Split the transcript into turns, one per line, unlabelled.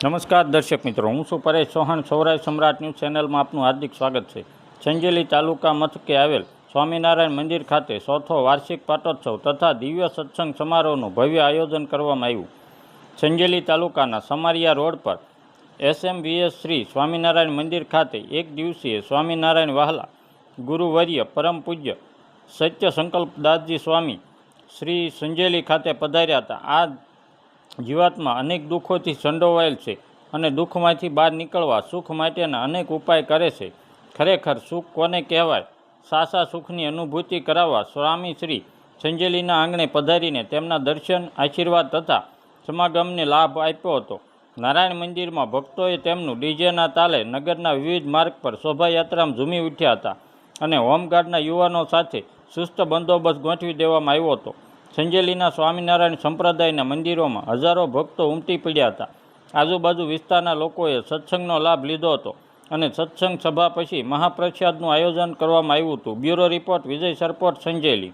નમસ્કાર દર્શક મિત્રો, હું છું પરેશ ચૌહાણ, સૌરાષ્ટ્ર સમ્રાટ ન્યૂઝ ચેનલમાં આપનું હાર્દિક સ્વાગત છે. સંજેલી તાલુકા મથકે આવેલ સ્વામિનારાયણ મંદિર ખાતે ચોથો વાર્ષિક પાટોત્સવ તથા દિવ્ય સત્સંગ સમારોહનું ભવ્ય આયોજન કરવામાં આવ્યું. સંજેલી તાલુકાના સમારિયા રોડ પર એસએમવીએસ શ્રી સ્વામિનારાયણ મંદિર ખાતે એક દિવસીય સ્વામિનારાયણ વહાલા, ગુરુવર્ય પરમ પૂજ્ય સત્ય સંકલ્પ દાસજી સ્વામી શ્રી સંજેલી ખાતે પધાર્યા હતા. આ જીવાત્મા અનેક દુઃખોથી સંડોવાયેલ છે અને દુઃખમાંથી બહાર નીકળવા સુખ માટેના અનેક ઉપાય કરે છે. ખરેખર સુખ કોને કહેવાય? સાસા સુખની અનુભૂતિ કરાવવા સ્વામી શ્રી સંજેલીના આંગણે પધારીને તેમના દર્શન, આશીર્વાદ તથા સમાગમને લાભ આપ્યો હતો. નારાયણ મંદિરમાં ભક્તોએ તેમનું ડીજેના તાલે નગરના વિવિધ માર્ગ પર શોભાયાત્રામાં ઝૂમી ઉઠ્યા હતા અને હોમગાર્ડના યુવાનો સાથે સુસ્ત બંદોબસ્ત ગોઠવી દેવામાં આવ્યો હતો. સંજેલીના સ્વામિનારાયણ સંપ્રદાયના મંદિરોમાં હજારો ભક્તો ઉમટી પડ્યા હતા. આજુબાજુ વિસ્તારના લોકોએ સત્સંગનો લાભ લીધો હતો અને સત્સંગ સભા પછી મહાપ્રસાદનું આયોજન કરવામાં આવ્યું હતું. Bureau report, Vijay Sarpot, Sanjeli.